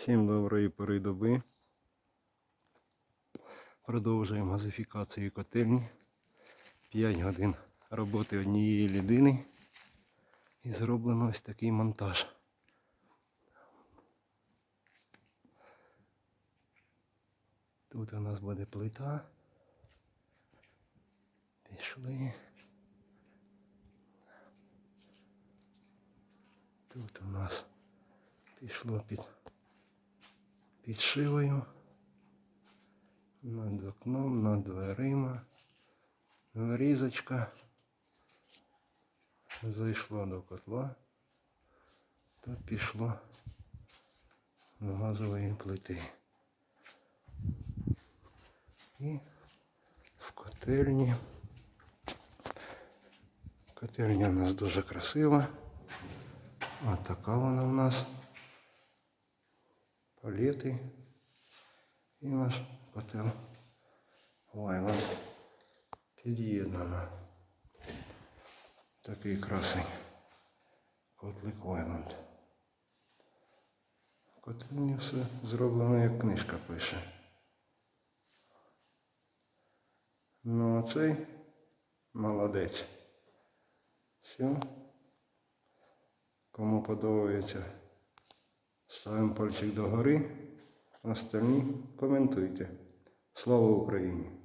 Всім доброї пори доби. Продовжуємо газифікацію котельні. 5 годин роботи однієї людини. І зроблено ось такий монтаж. Тут у нас буде плита. Пішли. Тут у нас пішло під підшивою. Над окном, над дверима. Врізочка. Зайшло до котла. Тут пішло до газової плити. І в котельні. Котельня у нас дуже красива. Ось така вона у нас. Палети. І наш котел Вайланд під'єднано. Такий красень. Котлик Вайланд. В котельні все зроблено, як книжка пише. Ну а цей молодець. Все. Кому подобається, ставимо пальчик догори. Остальні коментуйте. Слава Україні!